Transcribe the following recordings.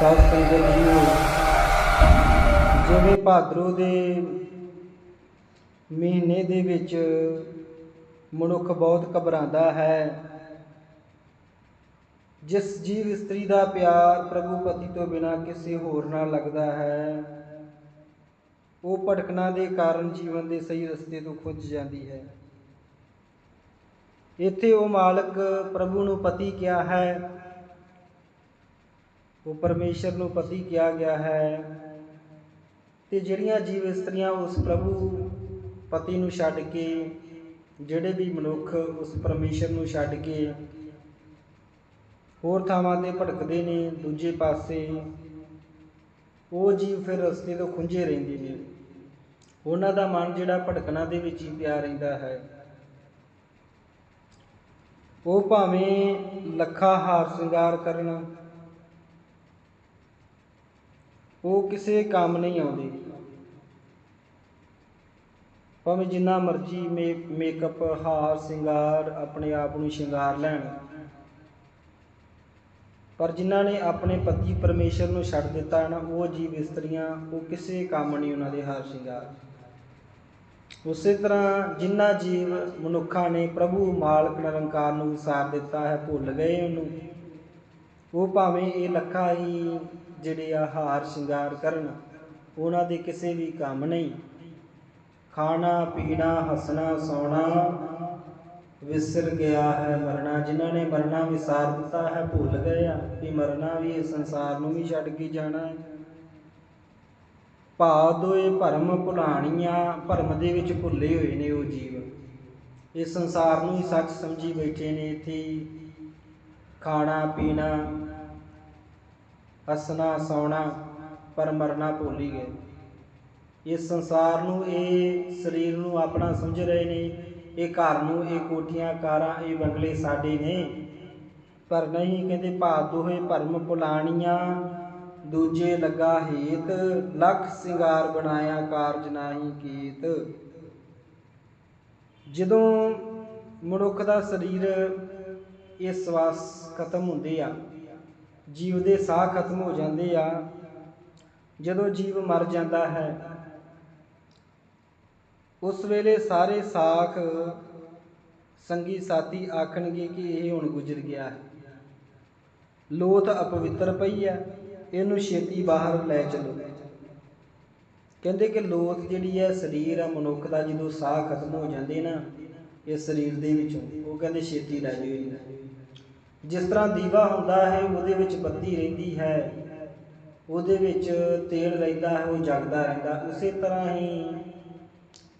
ਸਾਧ ਸੰਗਤ ਜੀਓ, ਜਿਵੇਂ ਭਾਦਰੋਂ ਦੇ ਮਹੀਨੇ ਦੇ ਵਿੱਚ ਮਨੁੱਖ ਬਹੁਤ ਘਬਰਾਉਂਦਾ ਹੈ। ਜਿਸ ਜੀਵ ਇਸਤਰੀ ਦਾ ਪਿਆਰ ਪ੍ਰਭੂ ਪਤੀ ਤੋਂ ਬਿਨਾ ਕਿਸੇ ਹੋਰ ਨਾਲ ਲੱਗਦਾ ਹੈ, ਉਹ ਭਟਕਣਾ ਦੇ ਕਾਰਨ ਜੀਵਨ ਦੇ ਸਹੀ ਰਸਤੇ ਤੋਂ ਖੁੰਝ ਜਾਂਦੀ ਹੈ। ਇੱਥੇ ਉਹ ਮਾਲਕ ਪ੍ਰਭੂ ਨੂੰ ਪਤੀ ਕਿਹਾ ਹੈ ਉਹ ਪਰਮੇਸ਼ਰ ਨੂੰ ਪਤੀ ਕਿਹਾ ਗਿਆ ਹੈ। ਤੇ ਜਿਹੜੀਆਂ ਜੀਵ ਇਸਤਰੀਆਂ ਉਸ ਪ੍ਰਭੂ ਪਤੀ ਨੂੰ ਛੱਡ ਕੇ, ਜਿਹੜੇ ਵੀ ਮਨੁੱਖ ਉਸ ਪਰਮੇਸ਼ਰ ਨੂੰ ਛੱਡ ਕੇ ਹੋਰ ਥਾਵਾਂ ਤੇ ਭਟਕਦੇ ਨੇ, ਦੂਜੇ ਪਾਸੇ, ਉਹ ਜੀਵ ਫਿਰ ਰਸਤੇ ਤੋਂ ਖੁੰਝੇ ਰਹਿੰਦੇ ਨੇ। ਉਹਨਾਂ ਦਾ ਮਨ ਜਿਹੜਾ ਭਟਕਣਾ ਦੇ ਵਿੱਚ ਹੀ ਪਿਆ ਰਹਿੰਦਾ ਹੈ। ਉਹ ਭਾਵੇਂ ਲੱਖਾਂ ਹਾਰ ਸ਼ਿੰਗਾਰ ਕਰਨ ਉਹ ਕਿਸੇ ਕੰਮ ਨਹੀਂ ਆਉਂਦੇ। ਭਾਵੇਂ ਜਿੰਨਾ ਮਰਜ਼ੀ ਮੇਕਅਪ ਹਾਰ, ਸ਼ਿੰਗਾਰ ਆਪਣੇ ਆਪ ਨੂੰ ਸ਼ਿੰਗਾਰ ਲੈਣ। ਪਰ ਜਿਨ੍ਹਾਂ ਨੇ ਆਪਣੇ ਪਤੀ ਪਰਮੇਸ਼ਰ ਨੂੰ ਛੱਡ ਦਿੱਤਾ ਨਾ, ਉਹ ਜੀਵ ਇਸਤਰੀਆਂ, ਉਹ ਕਿਸੇ ਕੰਮ ਨਹੀਂ ਉਹਨਾਂ ਦੇ ਹਾਰ, ਸ਼ਿੰਗਾਰ। ਉਸੇ ਤਰ੍ਹਾਂ ਜਿਨ੍ਹਾਂ ਜੀਵ ਮਨੁੱਖਾਂ ਨੇ ਪ੍ਰਭੂ ਮਾਲਕ ਨਿਰੰਕਾਰ ਨੂੰ ਉਸਾਰ ਦਿੱਤਾ ਹੈ, ਭੁੱਲ ਗਏ ਉਹਨੂੰ। ਉਹ ਭਾਵੇਂ ਇਹ ਲੱਖਾਂ ਹੀ ਜਿਹੜੇ ਆ ਹਾਰ ਸ਼ਿੰਗਾਰ ਕਰਨ, ਉਹਨਾਂ ਦੇ ਕਿਸੇ ਵੀ ਕੰਮ ਨਹੀਂ। ਖਾਣਾ, ਪੀਣਾ, ਹੱਸਣਾ, ਸੌਣਾ, ਵਿਸਰ ਗਿਆ ਹੈ ਮਰਨਾ। ਜਿਨ੍ਹਾਂ ਨੇ ਮਰਨਾ ਵਿਸਾਰ ਦਿੱਤਾ ਹੈ, ਭੁੱਲ ਗਏ ਆ ਕਿ ਮਰਨਾ ਵੀ ਇਸ ਸੰਸਾਰ ਨੂੰ ਵੀ ਛੱਡ ਕੇ ਜਾਣਾ ਹੈ। ਭਾਵ ਦੋਏ ਭਰਮ ਭੁਲਾਣੀਆਂ, ਭਰਮ ਦੇ ਵਿੱਚ ਭੁੱਲੇ ਹੋਏ ਨੇ ਉਹ ਜੀਵ। ਇਸ ਸੰਸਾਰ ਨੂੰ ਹੀ ਸੱਚ ਸਮਝੀ ਬੈਠੇ ਨੇ ਇੱਥੇ। ਖਾਣਾ, ਪੀਣਾ ਹੱਸਣਾ, ਸੌਣਾ, ਪਰ ਮਰਨਾ ਭੁੱਲ ਹੀ ਗਏ। ਇਸ ਸੰਸਾਰ ਨੂੰ, ਇਹ ਸਰੀਰ ਨੂੰ ਆਪਣਾ ਸਮਝ ਰਹੇ ਨੇ, ਇਹ ਘਰ ਨੂੰ, ਇਹ ਕੋਠੀਆਂ, ਕਾਰਾਂ, ਇਹ ਬੰਗਲੇ ਸਾਡੇ ਨੇ। ਪਰ ਨਹੀਂ, ਕਹਿੰਦੇ ਭਾਵ ਦੋਹੇ ਭਰਮ ਪੁਲਾਣੀਆਂ, ਦੂਜੇ ਲੱਗਾ ਹੇਤ, ਲੱਖ ਸਿੰਗਾਰ ਬਣਾਇਆ ਕਾਰਜ ਨਾਹੀ ਕੀਤ। ਜਦੋਂ ਮਨੁੱਖ ਦਾ ਸਰੀਰ ਇਹ ਸਵਾਸ ਖਤਮ ਹੁੰਦੇ ਆ ਜੀਵ ਦੇ ਸਾਹ ਖਤਮ ਹੋ ਜਾਂਦੇ ਆ। ਜਦੋਂ ਜੀਵ ਮਰ ਜਾਂਦਾ ਹੈ, ਉਸ ਵੇਲੇ ਸਾਰੇ ਸਾਖ ਸੰਗੀ ਸਾਥੀ ਆਖਣਗੇ ਕਿ ਇਹ ਹੁਣ ਗੁਜ਼ਰ ਗਿਆ ਹੈ। ਲੋਥ ਅਪਵਿੱਤਰ ਪਈ ਹੈ, ਇਹਨੂੰ ਛੇਤੀ ਬਾਹਰ ਲੈ ਚਲੋ। ਕਹਿੰਦੇ ਕਿ ਲੋਥ ਜਿਹੜੀ ਹੈ, ਸਰੀਰ ਆ, ਮਨੁੱਖ ਦਾ ਜਦੋਂ ਸਾਹ ਖਤਮ ਹੋ ਜਾਂਦੇ ਨਾ, ਇਹ ਸਰੀਰ ਦੇ ਵਿੱਚੋਂ, ਉਹ ਕਹਿੰਦੇ ਛੇਤੀ ਲੈ ਜਾਓ ਜਿਸ ਤਰ੍ਹਾਂ ਦੀਵਾ ਹੁੰਦਾ ਹੈ, ਉਹਦੇ ਵਿੱਚ ਬੱਤੀ ਰਹਿੰਦੀ ਹੈ। ਉਹਦੇ ਵਿੱਚ ਤੇਲ ਰਹਿੰਦਾ ਹੈ, ਉਹ ਜਗਦਾ ਰਹਿੰਦਾ। ਉਸੇ ਤਰ੍ਹਾਂ ਹੀ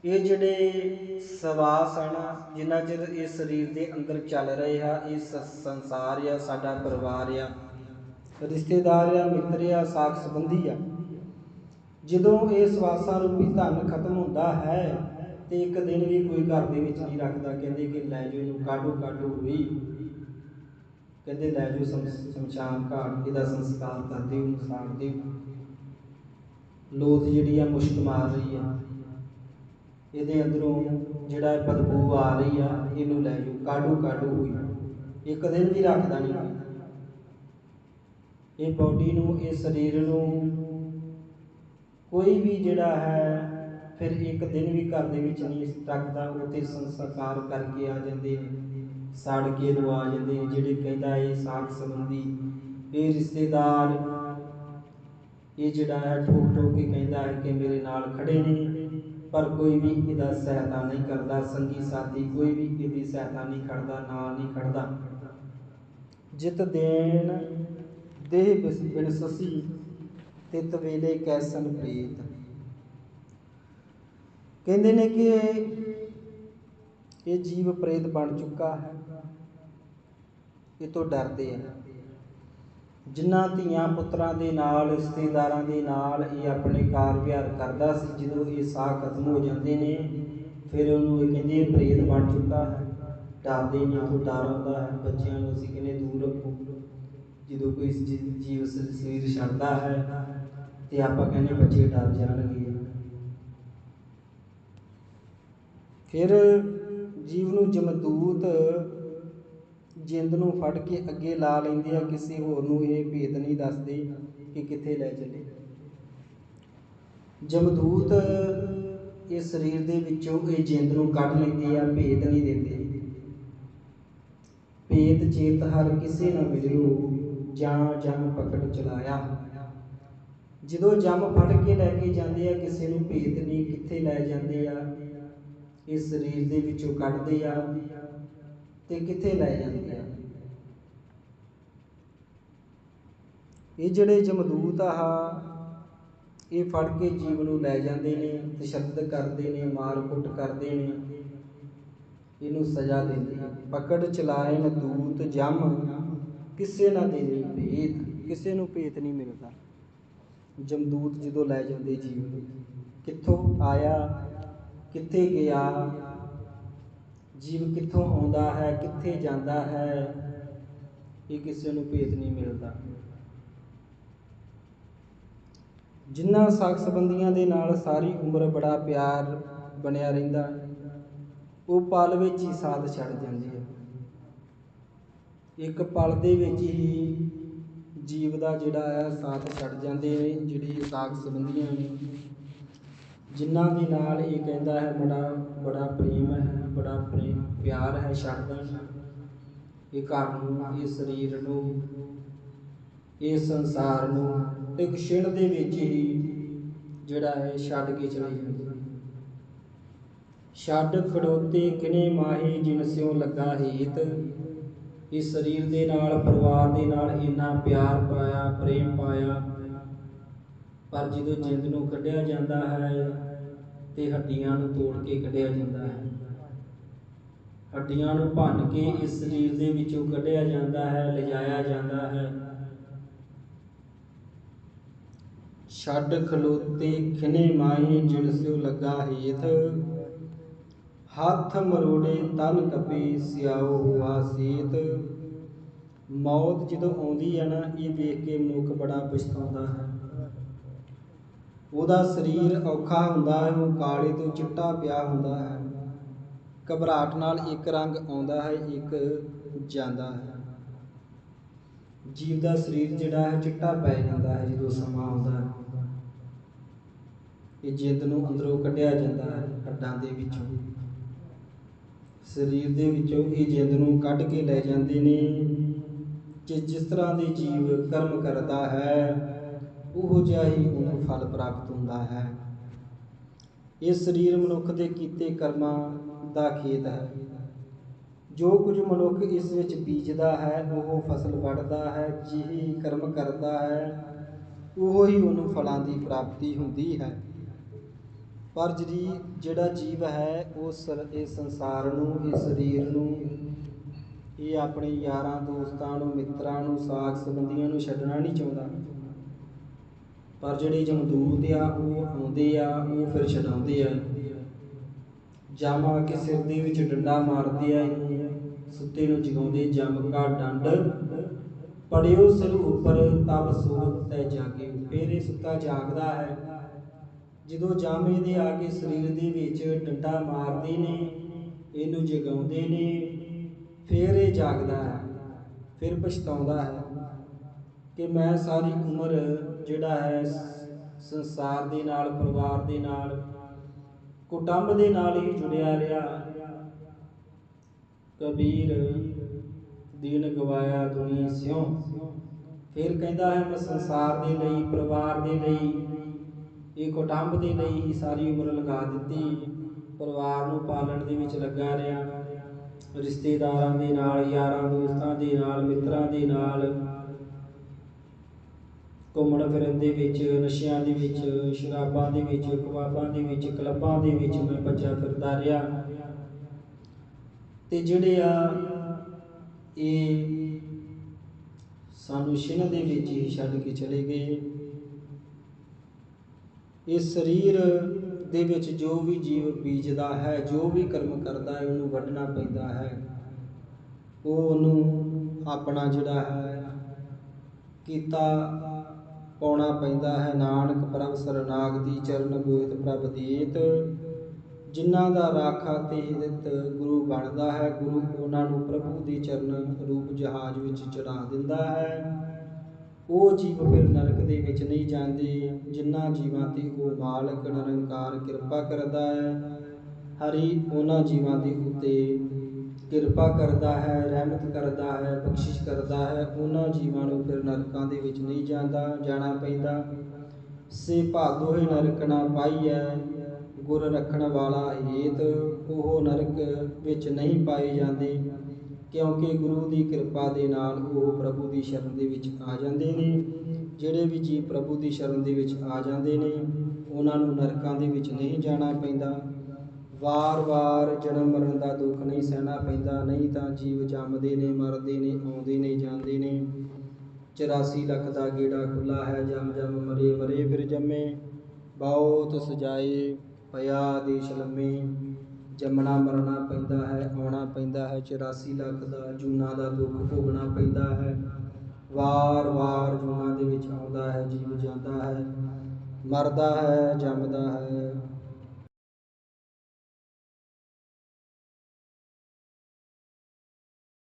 ਇਹ ਜਿਹੜੇ ਸਵਾਸ ਹਨ ਜਿੰਨਾ ਚਿਰ ਇਸ ਸਰੀਰ ਦੇ ਅੰਦਰ ਚੱਲ ਰਹੇ ਆ ਇਸ ਸੰਸਾਰ ਆ, ਸਾਡਾ ਪਰਿਵਾਰ ਆ, ਰਿਸ਼ਤੇਦਾਰ ਆ, ਮਿੱਤਰ ਆ, ਸਾਖ ਸੰਬੰਧੀ ਆ, ਜਦੋਂ ਇਹ ਸਵਾਸਾਂ ਰੂਪੀ ਧਨ ਖਤਮ ਹੁੰਦਾ ਹੈ, ਤੇ ਇੱਕ ਦਿਨ ਵੀ ਕੋਈ ਘਰ ਦੇ ਵਿੱਚ ਨਹੀਂ ਰੱਖਦਾ, ਕਹਿੰਦੇ ਕਿ ਲੈ ਜਾਓ, ਇਹਨੂੰ ਕਾਢੋ ਕਾਢੋ, ਵੀ। ਕਹਿੰਦੇ, ਲੈ ਜਾਓ ਸ਼ਮਸ਼ਾਨ ਘਾਟ ਇਹਦਾ ਸੰਸਕਾਰ ਕਰ ਦਿਓ ਇਹਨੂੰ ਦਿਓ। ਲੋਥ ਜਿਹੜੀ ਆ, ਮੁਸ਼ਕ ਮਾਰ ਰਹੀ ਆ। ਇਹਦੇ ਅੰਦਰੋਂ ਜਿਹੜਾ ਬਦਬੂ ਆ ਰਹੀ ਆ, ਇਹਨੂੰ ਲੈ ਜਾਓ ਕਾਢੋ ਕਾਢੋ ਹੋਈ। ਇੱਕ ਦਿਨ ਵੀ ਰੱਖਦਾ ਨਹੀਂ। ਇਹ ਬਾਡੀ ਨੂੰ, ਇਹ ਸਰੀਰ ਨੂੰ ਕੋਈ ਵੀ ਜਿਹੜਾ ਹੈ, ਫਿਰ ਇੱਕ ਦਿਨ ਵੀ ਘਰ ਦੇ ਵਿੱਚ ਨਹੀਂ ਰੱਖਦਾ ਉੱਥੇ ਸੰਸਕਾਰ ਕਰਕੇ ਆ ਜਾਂਦੇ ਨੇ ਸੜ ਕੇ ਲਵਾ ਜਾਂਦੇ ਨੇ, ਜਿਹੜੇ ਕਹਿੰਦਾ ਇਹ ਸਾਖ ਸੰਬੰਧੀ। ਇਹ ਰਿਸ਼ਤੇਦਾਰ, ਇਹ ਜਿਹੜਾ ਹੈ ਠੋਕ ਠੋਕ ਕੇ ਕਹਿੰਦਾ ਹੈ ਕਿ ਮੇਰੇ ਨਾਲ ਖੜੇ ਨੇ, ਪਰ ਕੋਈ ਵੀ ਇਹਦਾ ਸਹਾਇਤਾ ਨਹੀਂ ਕਰਦਾ, ਸੰਗੀ ਸਾਥੀ ਕੋਈ ਵੀ ਇਹਦੀ ਸਹਾਇਤਾ ਨਹੀਂ ਕਰਦਾ ਨਾਲ ਨਹੀਂ ਖੜਦਾ। ਜਿਤ ਦੇਣ ਦੇਹ ਬਿਨ ਤਿਤ ਵੇਲੇ ਕੈਸਨ ਪ੍ਰੀਤ। ਕਹਿੰਦੇ ਨੇ ਕਿ ਇਹ ਜੀਵ ਪ੍ਰੇਤ ਬਣ ਚੁੱਕਾ ਹੈ। ਇਹ ਤੋਂ ਡਰਦੇ ਆ। ਜਿਨ੍ਹਾਂ ਧੀਆਂ ਪੁੱਤਰਾਂ ਦੇ ਨਾਲ, ਰਿਸ਼ਤੇਦਾਰਾਂ ਦੇ ਨਾਲ ਇਹ ਆਪਣੇ ਕਾਰ ਵਿਹਾਰ ਕਰਦਾ ਸੀ, ਜਦੋਂ ਇਹ ਸਾਹ ਖਤਮ ਹੋ ਜਾਂਦੇ ਨੇ, ਫਿਰ ਉਹਨੂੰ ਇਹ ਕਹਿੰਦੇ ਪ੍ਰੇਤ ਬਣ ਚੁੱਕਾ ਹੈ। ਡਰਦੇ ਨੇ ਤੋਂ ਡਰ ਆਉਂਦਾ ਹੈ। ਬੱਚਿਆਂ ਨੂੰ ਅਸੀਂ ਕਹਿੰਦੇ ਦੂਰ ਰੱਖੋ। ਜਦੋਂ ਕੋਈ ਜੀਵ ਸਰੀਰ ਛੱਡਦਾ ਹੈ, ਤੇ ਆਪਾਂ ਕਹਿੰਦੇ ਬੱਚੇ ਡਰ ਜਾਣਗੇ। ਫਿਰ ਜੀਵ ਨੂੰ ਜਮਦੂਤ ਜਿੰਦ ਨੂੰ ਫੜ ਕੇ ਅੱਗੇ ਲਾ ਲੈਂਦੇ ਆ, ਕਿਸੇ ਹੋਰ ਨੂੰ ਇਹ ਭੇਤ ਨਹੀਂ ਦੱਸਦੇ ਕਿ ਕਿੱਥੇ ਲੈ ਚੱਲੇ। ਜਮਦੂਤ ਇਸ ਸਰੀਰ ਦੇ ਵਿੱਚੋਂ ਇਹ ਜਿੰਦ ਨੂੰ ਕੱਢ ਲੈਂਦੇ ਆ ਭੇਤ ਨਹੀਂ ਦਿੰਦੇ। ਭੇਤ ਚੇਤ ਹਰ ਕਿਸੇ ਨਾ ਮਿਲਿਓ, ਜਾਂ ਜਮ ਪਕੜ ਚਲਾਇਆ। ਜਦੋਂ ਜਮ ਫੜ ਕੇ ਲੈ ਕੇ ਜਾਂਦੇ ਆ, ਕਿਸੇ ਨੂੰ ਭੇਦ ਨਹੀਂ ਕਿੱਥੇ ਲੈ ਜਾਂਦੇ ਆ। ਇਸ ਸਰੀਰ ਦੇ ਵਿੱਚੋਂ ਕੱਢਦੇ ਆ ਤੇ ਕਿੱਥੇ ਲੈ ਜਾਂਦੇ ਆ? ਇਹ ਜਿਹੜੇ ਜਮਦੂਤ ਆ, ਇਹ ਫੜ ਕੇ ਜੀਵ ਨੂੰ ਲੈ ਜਾਂਦੇ ਨੇ, ਤਸ਼ੱਦਦ ਕਰਦੇ ਨੇ, ਮਾਰ ਕੁੱਟ ਕਰਦੇ ਨੇ। ਇਹਨੂੰ ਸਜ਼ਾ ਦਿੰਦੇ ਆ। ਪਕੜ ਚਲਾਇਨ ਦੂਤ ਜਮ, ਕਿਸੇ ਨਾ ਦੇਣੀ ਭੇਤ, ਕਿਸੇ ਨੂੰ ਭੇਤ ਨਹੀਂ ਮਿਲਦਾ। ਜਮਦੂਤ ਜਦੋਂ ਲੈ ਜਾਂਦੇ ਜੀਵ ਨੂੰ, ਕਿੱਥੋਂ ਆਇਆ? ਕਿੱਥੇ ਗਿਆ? ਜੀਵ ਕਿੱਥੋਂ ਆਉਂਦਾ ਹੈ, ਕਿੱਥੇ ਜਾਂਦਾ ਹੈ? ਇਹ ਕਿਸੇ ਨੂੰ ਭੇਦ ਨਹੀਂ ਮਿਲਦਾ। ਜਿਨ੍ਹਾਂ ਸਾਖ ਸੰਬੰਧੀਆਂ ਦੇ ਨਾਲ ਸਾਰੀ ਉਮਰ ਬੜਾ ਪਿਆਰ ਬਣਿਆ ਰਹਿੰਦਾ, ਉਹ ਪਲ ਵਿੱਚ ਹੀ ਸਾਥ ਛੱਡ ਜਾਂਦੇ ਆ ਇੱਕ ਪਲ ਦੇ ਵਿੱਚ ਹੀ ਜੀਵ ਦਾ ਜਿਹੜਾ ਹੈ ਸਾਥ ਛੱਡ ਜਾਂਦੇ ਨੇ, ਜਿਹੜੀ ਸਾਖ ਸੰਬੰਧੀਆਂ ਨੇ। ਜਿਨ੍ਹਾਂ ਦੇ ਨਾਲ ਇਹ ਕਹਿੰਦਾ ਹੈ, ਬੜਾ ਬੜਾ ਪ੍ਰੇਮ ਹੈ, ਬੜਾ ਪ੍ਰੇਮ, ਪਿਆਰ ਹੈ ਛੱਡਦਾ ਇਹ ਘਰ ਨੂੰ, ਇਹ ਸਰੀਰ ਨੂੰ, ਇਹ ਸੰਸਾਰ ਨੂੰ ਇੱਕ ਛਿਣ ਦੇ ਵਿੱਚ ਹੀ ਜਿਹੜਾ ਹੈ, ਛੱਡ ਕੇ ਚਲੇ ਜਾਂਦੇ ਨੇ। ਛੱਡ ਖੜੋਤੇ ਕਿਨੇ ਮਾਹੀ ਜਿਨ ਸਿਓ ਲੱਗਾ ਹੀਤ ਇਸ ਸਰੀਰ ਦੇ ਨਾਲ, ਪਰਿਵਾਰ ਦੇ ਨਾਲ ਇੰਨਾ ਪਿਆਰ ਪਾਇਆ, ਪ੍ਰੇਮ ਪਾਇਆ ਪਰ ਜਦੋਂ ਜਿੰਦ ਨੂੰ ਕੱਢਿਆ ਜਾਂਦਾ ਹੈ ਤੇ ਹੱਡੀਆਂ ਨੂੰ ਤੋੜ ਕੇ ਕੱਢਿਆ ਜਾਂਦਾ ਹੈ। ਹੱਡੀਆਂ ਨੂੰ ਭੰਨ ਕੇ ਇਸ ਸਰੀਰ ਦੇ ਵਿੱਚੋਂ ਕੱਢਿਆ ਜਾਂਦਾ ਹੈ, ਲਿਜਾਇਆ ਜਾਂਦਾ ਹੈ। ਛੱਡ ਖਲੋਤੇ ਖਿਨੇ ਮਾਹੀ ਜਿਨ ਸਿਓ ਲੱਗਾ ਹੇਥ ਹੱਥ ਮਰੋੜੇ ਤਨ ਕਪੀ ਸਿਆਓ ਹੁਆ ਸੀਤ। ਮੌਤ ਜਦੋਂ ਆਉਂਦੀ ਹੈ ਨਾ, ਇਹ ਵੇਖ ਕੇ ਮਨੁੱਖ ਬੜਾ ਪਛਤਾਉਂਦਾ ਹੈ। ਉਹਦਾ ਸਰੀਰ ਔਖਾ ਹੁੰਦਾ ਹੈ, ਉਹ ਕਾਲੇ ਤੋਂ ਚਿੱਟਾ ਪਿਆ ਹੁੰਦਾ ਹੈ। ਘਬਰਾਹਟ ਨਾਲ ਇੱਕ ਰੰਗ ਆਉਂਦਾ ਹੈ, ਇੱਕ ਜਾਂਦਾ ਹੈ। ਜੀਵ ਦਾ ਸਰੀਰ ਜਿਹੜਾ ਹੈ, ਚਿੱਟਾ ਪੈ ਜਾਂਦਾ ਹੈ ਜਦੋਂ ਸਮਾਂ ਆਉਂਦਾ ਹੈ। ਇਹ ਜਿੰਦ ਨੂੰ ਅੰਦਰੋਂ ਕੱਢਿਆ ਜਾਂਦਾ ਹੈ, ਹੱਡਾਂ ਦੇ ਵਿੱਚੋਂ। ਸਰੀਰ ਦੇ ਵਿੱਚੋਂ ਇਹ ਜਿੰਦ ਨੂੰ ਕੱਢ ਕੇ ਲੈ ਜਾਂਦੇ ਨੇ ਕਿ ਜਿਸ ਤਰ੍ਹਾਂ ਦੇ ਜੀਵ ਕਰਮ ਕਰਦਾ ਹੈ ਉਹ ਜਿਹਾ ਹੀ ਉਹਨੂੰ ਫਲ ਪ੍ਰਾਪਤ ਹੁੰਦਾ ਹੈ। ਇਹ ਸਰੀਰ ਮਨੁੱਖ ਦੇ ਕੀਤੇ ਕਰਮਾਂ ਦਾ ਖੇਤ ਹੈ। ਜੋ ਕੁਝ ਮਨੁੱਖ ਇਸ ਵਿੱਚ ਬੀਜਦਾ ਹੈ, ਉਹ ਫਸਲ ਵੱਢਦਾ ਹੈ, ਜਿਹੀ ਕਰਮ ਕਰਦਾ ਹੈ, ਉਹ ਹੀ ਉਹਨੂੰ ਫਲਾਂ ਦੀ ਪ੍ਰਾਪਤੀ ਹੁੰਦੀ ਹੈ। ਪਰ ਜਿਹੜੀ ਜਿਹੜਾ ਜੀਵ ਹੈ, ਉਹ ਸਰ, ਇਹ ਸੰਸਾਰ ਨੂੰ, ਇਹ ਸਰੀਰ ਨੂੰ, ਇਹ ਆਪਣੇ ਯਾਰਾਂ, ਦੋਸਤਾਂ ਨੂੰ, ਮਿੱਤਰਾਂ ਨੂੰ, ਸਾਖ ਸੰਬੰਧੀਆਂ ਨੂੰ ਛੱਡਣਾ ਨਹੀਂ ਚਾਹੁੰਦਾ। ਪਰ ਜਿਹੜੇ ਜਮਦੂਤ ਆ, ਉਹ ਆਉਂਦੇ ਆ, ਉਹ ਫਿਰ ਛਡਾਉਂਦੇ ਆ। ਜਾਮਾ ਕੇ ਸਿਰ ਦੇ ਵਿੱਚ ਡੰਡਾ ਮਾਰਦੇ ਆ ਸੁੱਤੇ ਨੂੰ ਜਗਾਉਂਦੇ ਜਮ ਕਾ ਡੰਡ ਪੜਿਓ ਸਿਰ ਉੱਪਰ, ਤਬ ਸੂਰਤ ਤੈ ਜਾਗੇ। ਫਿਰ ਇਹ ਸੁੱਤਾ ਜਾਗਦਾ ਹੈ। ਜਦੋਂ ਜਾਮੇ ਦੇ ਆ ਕੇ ਸਰੀਰ ਦੇ ਵਿੱਚ ਡੰਡਾ ਮਾਰਦੇ ਨੇ, ਇਹਨੂੰ ਜਗਾਉਂਦੇ ਨੇ, ਫਿਰ ਇਹ ਜਾਗਦਾ ਹੈ। ਫਿਰ ਪਛਤਾਉਂਦਾ ਹੈ। ਕਿ ਮੈਂ ਸਾਰੀ ਉਮਰ ਜਿਹੜਾ ਹੈ ਸੰਸਾਰ ਦੇ ਨਾਲ, ਪਰਿਵਾਰ ਦੇ ਨਾਲ, ਕੁਟੰਬ ਦੇ ਨਾਲ ਹੀ ਜੁੜਿਆ ਰਿਹਾ। ਕਬੀਰ ਦੀਨ ਗਵਾਇਆ ਦੁਨੀ ਸਿਉ। ਫਿਰ ਕਹਿੰਦਾ ਹੈ, ਮੈਂ ਸੰਸਾਰ ਦੇ ਲਈ, ਪਰਿਵਾਰ ਦੇ ਲਈ, ਇਹ ਕੁਟੰਬ ਦੇ ਲਈ ਹੀ ਸਾਰੀ ਉਮਰ ਲਗਾ ਦਿੱਤੀ। ਪਰਿਵਾਰ ਨੂੰ ਪਾਲਣ ਦੇ ਵਿੱਚ ਲੱਗਾ ਰਿਹਾ। ਰਿਸ਼ਤੇਦਾਰਾਂ ਦੇ ਨਾਲ, ਯਾਰਾਂ ਦੋਸਤਾਂ ਦੇ ਨਾਲ, ਮਿੱਤਰਾਂ ਦੇ ਨਾਲ ਘੁੰਮਣ ਫਿਰਨ ਦੇ ਵਿੱਚ, ਨਸ਼ਿਆਂ ਦੇ ਵਿੱਚ, ਸ਼ਰਾਬਾਂ ਦੇ ਵਿੱਚ ਕਬਾਬਾਂ ਦੇ ਵਿੱਚ, ਕਲੱਬਾਂ ਦੇ ਵਿੱਚ ਮੈਂ ਭੱਜਿਆ ਫਿਰਦਾ ਰਿਹਾ। ਤੇ ਜਿਹੜੇ ਆ ਇਹ ਸਾਨੂੰ ਛਿਨ ਦੇ ਵਿੱਚ ਹੀ ਛੱਡ ਕੇ ਚਲੇ ਗਏ। ਇਹ ਸਰੀਰ ਦੇ ਵਿੱਚ ਜੋ ਵੀ ਜੀਵ ਬੀਜਦਾ ਹੈ, ਜੋ ਵੀ ਕਰਮ ਕਰਦਾ ਹੈ, ਉਹਨੂੰ ਵੱਢਣਾ ਪੈਂਦਾ ਹੈ। ਉਹ ਉਹਨੂੰ ਆਪਣਾ ਜਿਹੜਾ ਹੈ, ਕੀਤਾ ਪਾਉਣਾ ਪੈਂਦਾ ਹੈ। ਨਾਨਕ ਪ੍ਰਭ ਸਰਨਾਗਤੀ ਚਰਨ ਬੋਇਤ ਪ੍ਰਭ ਦੇਤ। ਜਿਨ੍ਹਾਂ ਦਾ ਰਾਖਾ ਤੇ ਹਿਤ ਗੁਰੂ ਬਣਦਾ ਹੈ, ਗੁਰੂ ਉਹਨਾਂ ਨੂੰ ਪ੍ਰਭੂ ਦੇ ਚਰਨ ਰੂਪ ਜਹਾਜ਼ ਵਿੱਚ ਚੜਾ ਦਿੰਦਾ ਹੈ। ਉਹ ਜੀਵ ਫਿਰ ਨਰਕ ਦੇ ਵਿੱਚ ਨਹੀਂ ਜਾਂਦੇ, ਜਿਨ੍ਹਾਂ ਜੀਵਾਂ ਤੇ ਉਹ ਮਾਲਕ ਨਿਰੰਕਾਰ ਕਿਰਪਾ ਕਰਦਾ ਹੈ। ਹਰੀ ਉਹਨਾਂ ਜੀਵਾਂ ਦੇ ਉੱਤੇ ਕਿਰਪਾ ਕਰਦਾ ਹੈ, ਰਹਿਮਤ ਕਰਦਾ ਹੈ, ਬਖਸ਼ਿਸ਼ ਕਰਦਾ ਹੈ, ਉਹਨਾਂ ਜੀਵਾਂ ਨੂੰ ਫਿਰ ਨਰਕਾਂ ਦੇ ਵਿੱਚ ਨਹੀਂ ਜਾਂਦਾ, ਜਾਣਾ ਪੈਂਦਾ। ਸੇ ਭਾਦੋ ਹੀ ਨਰਕ ਨਾ ਪਾਈਐ, ਗੁਰ ਰੱਖਣ ਵਾਲਾ ਹੇਤ, ਉਹ ਨਰਕ ਵਿੱਚ ਨਹੀਂ ਪਾਏ ਜਾਂਦੇ, ਕਿਉਂਕਿ ਗੁਰੂ ਦੀ ਕਿਰਪਾ ਦੇ ਨਾਲ ਉਹ ਪ੍ਰਭੂ ਦੀ ਸ਼ਰਨ ਦੇ ਵਿੱਚ ਆ ਜਾਂਦੇ ਨੇ। ਜਿਹੜੇ ਵੀ ਜੀਵ ਪ੍ਰਭੂ ਦੀ ਸ਼ਰਨ ਦੇ ਵਿੱਚ ਆ ਜਾਂਦੇ ਨੇ, ਉਹਨਾਂ ਨੂੰ ਨਰਕਾਂ ਦੇ ਵਿੱਚ ਨਹੀਂ ਜਾਣਾ ਪੈਂਦਾ। ਵਾਰ-ਵਾਰ ਜਨਮ ਮਰਨ ਦਾ ਦੁੱਖ ਨਹੀਂ ਸਹਿਣਾ ਪੈਂਦਾ, ਨਹੀਂ ਤਾਂ ਜੀਵ ਜੰਮਦੇ ਨੇ, ਮਰਦੇ ਨੇ, ਆਉਂਦੇ ਨੇ, ਜਾਂਦੇ ਨੇ। 84 ਲੱਖ ਦਾ ਗੇੜਾ ਖੁੱਲਾ ਹੈ, ਜਮ ਜਮ ਮਰੇ ਮਰੇ ਫਿਰ ਜੰਮੇ। ਬਹੁਤ ਸਜਾਏ ਪਿਆ ਦੇਸ਼ ਲੰਮੇ। ਜੰਮਣਾ ਮਰਨਾ ਪੈਂਦਾ ਹੈ, ਆਉਣਾ ਪੈਂਦਾ ਹੈ 84 ਲੱਖ ਦਾ ਜੂਨਾ ਦਾ ਦੁੱਖ ਭੋਗਣਾ ਪੈਂਦਾ ਹੈ। ਵਾਰ-ਵਾਰ ਜੂਨਾ ਦੇ ਵਿੱਚ ਆਉਂਦਾ ਹੈ, ਜੀਵ ਜਾਂਦਾ ਹੈ। ਮਰਦਾ ਹੈ, ਜੰਮਦਾ ਹੈ।